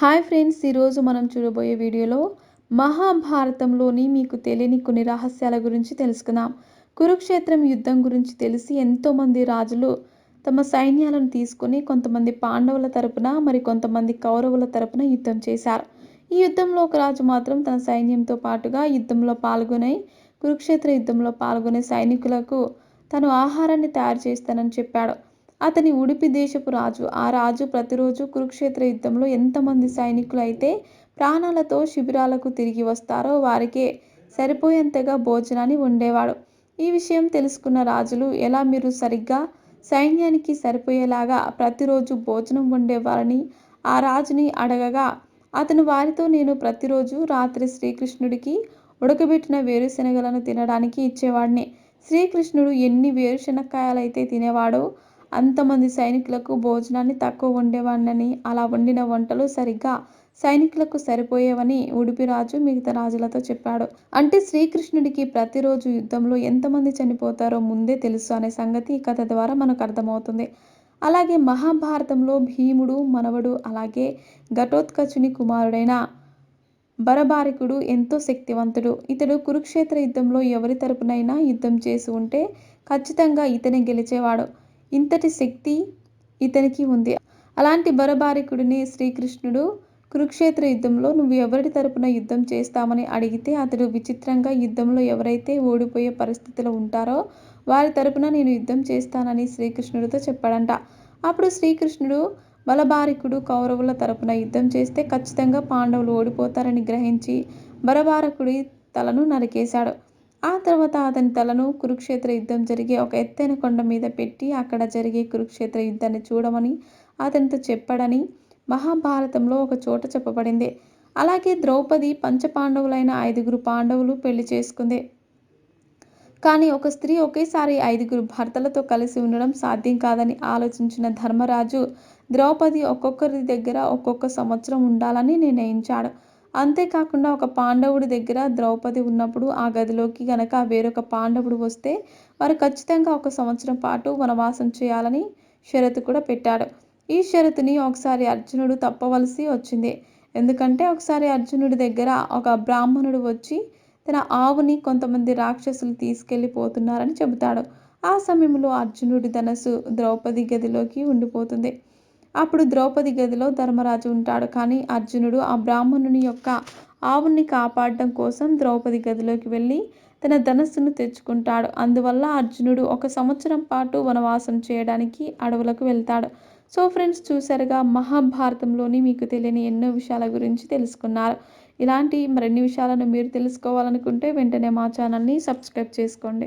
Hi friends ఈరోజు మనం చూడబోయే వీడియోలో మహాభారతంలోని మీకు తెలియని కొన్ని రహస్యాల గురించి తెలుసుకుందాం. కురుక్షేత్రం యుద్ధం గురించి తెలిసి ఎంతోమంది రాజులు తమ సైన్యాలను తీసుకుని కొంతమంది పాండవుల తరపున మరి కొంతమంది కౌరవుల తరపున యుద్ధం చేశారు. ఈ యుద్ధంలో ఒక రాజు మాత్రం తన సైన్యంతో పాటుగా యుద్ధంలో పాల్గొనే కురుక్షేత్ర యుద్ధంలో పాల్గొనే సైనికులకు తను ఆహారాన్ని తయారు చేస్తానని చెప్పాడు. అతని ఉడిపి దేశపు రాజు. ఆ రాజు ప్రతిరోజు కురుక్షేత్ర యుద్ధంలో ఎంతమంది సైనికులు అయితే ప్రాణాలతో శిబిరాలకు తిరిగి వస్తారో వారికే సరిపోయేంతగా భోజనాన్ని ఉండేవాడు ఈ విషయం తెలుసుకున్న రాజులు ఎలా మీరు సరిగ్గా సైన్యానికి సరిపోయేలాగా ప్రతిరోజు భోజనం వండేవారని ఆ రాజుని అడగగా అతను వారితో నేను ప్రతిరోజు రాత్రి శ్రీకృష్ణుడికి ఉడకబెట్టిన వేరుశనగలను తినడానికి ఇచ్చేవాడిని. శ్రీకృష్ణుడు ఎన్ని వేరుశనక్కాయలైతే తినేవాడో అంతమంది సైనికులకు భోజనాన్ని తక్కువ వండేవాడినని అలా వండిన వంటలు సరిగ్గా సైనికులకు సరిపోయేవని ఉడిపిరాజు మిగతా రాజులతో చెప్పాడు. అంటే శ్రీకృష్ణుడికి ప్రతిరోజు యుద్ధంలో ఎంతమంది చనిపోతారో ముందే తెలుసు అనే సంగతి ఈ కథ ద్వారా మనకు అర్థమవుతుంది. అలాగే మహాభారతంలో భీముడు మనవడు అలాగే ఘటోత్కచుని కుమారుడైన బరబారికుడు ఎంతో శక్తివంతుడు. ఇతడు కురుక్షేత్ర యుద్ధంలో ఎవరి తరపునైనా యుద్ధం చేసి ఉంటే ఖచ్చితంగా ఇతనే గెలిచేవాడు. ఇంతటి శక్తి ఇతనికి ఉంది. అలాంటి బరబారికుడిని శ్రీకృష్ణుడు కురుక్షేత్ర యుద్ధంలో నువ్వు ఎవరి తరపున యుద్ధం చేస్తామని అడిగితే అతడు విచిత్రంగా యుద్ధంలో ఎవరైతే ఓడిపోయే పరిస్థితిలో ఉంటారో వారి తరపున నేను యుద్ధం చేస్తానని శ్రీకృష్ణుడితో చెప్పాడంట. అప్పుడు శ్రీకృష్ణుడు బలబారికుడు కౌరవుల తరపున యుద్ధం చేస్తే ఖచ్చితంగా పాండవులు ఓడిపోతారని గ్రహించి బరబారకుడి తలను నరికేశాడు. ఆ తర్వాత అతని తలను కురుక్షేత్ర యుద్ధం జరిగే ఒక ఎత్తైన కొండ మీద పెట్టి అక్కడ జరిగే కురుక్షేత్ర యుద్ధాన్ని చూడమని అతనితో చెప్పాడని మహాభారతంలో ఒక చోట చెప్పబడింది. అలాగే ద్రౌపది పంచపాండవులైన ఐదుగురు పాండవులు పెళ్ళి చేసుకుంది. కానీ ఒక స్త్రీ ఒకేసారి ఐదుగురు భర్తలతో కలిసి ఉండడం సాధ్యం కాదని ఆలోచించిన ధర్మరాజు ద్రౌపది ఒక్కొక్కరి దగ్గర ఒక్కొక్క సంవత్సరం ఉండాలని నిర్ణయించాడు. అంతేకాకుండా ఒక పాండవుడి దగ్గర ద్రౌపది ఉన్నప్పుడు ఆ గదిలోకి గనక వేరొక పాండవుడు వస్తే వారు ఖచ్చితంగా ఒక సంవత్సరం పాటు వనవాసం చేయాలని షరతు కూడా పెట్టాడు. ఈ షరతుని ఒకసారి అర్జునుడు తప్పవలసి వచ్చింది. ఎందుకంటే ఒకసారి అర్జునుడి దగ్గర ఒక బ్రాహ్మణుడు వచ్చి తన ఆవుని కొంతమంది రాక్షసులు తీసుకెళ్ళిపోతున్నారని చెబుతాడు. ఆ సమయంలో అర్జునుడి ధనస్సు ద్రౌపది గదిలోకి ఉండిపోతుంది. అప్పుడు ద్రౌపది గదిలో ధర్మరాజు ఉంటాడు. కానీ అర్జునుడు ఆ బ్రాహ్మణుని యొక్క ఆవుని కాపాడడం కోసం ద్రౌపది గదిలోకి వెళ్ళి తన ధనస్సును తెచ్చుకుంటాడు. అందువల్ల అర్జునుడు ఒక సంవత్సరం పాటు వనవాసం చేయడానికి అడవులకు వెళ్తాడు. సో ఫ్రెండ్స్ చూసారుగా మహాభారతంలోని మీకు తెలియని ఎన్నో విషయాల గురించి తెలుసుకున్నారు. ఇలాంటి మరిన్ని విషయాలను మీరు తెలుసుకోవాలనుకుంటే వెంటనే మా ఛానల్ని సబ్స్క్రైబ్ చేసుకోండి.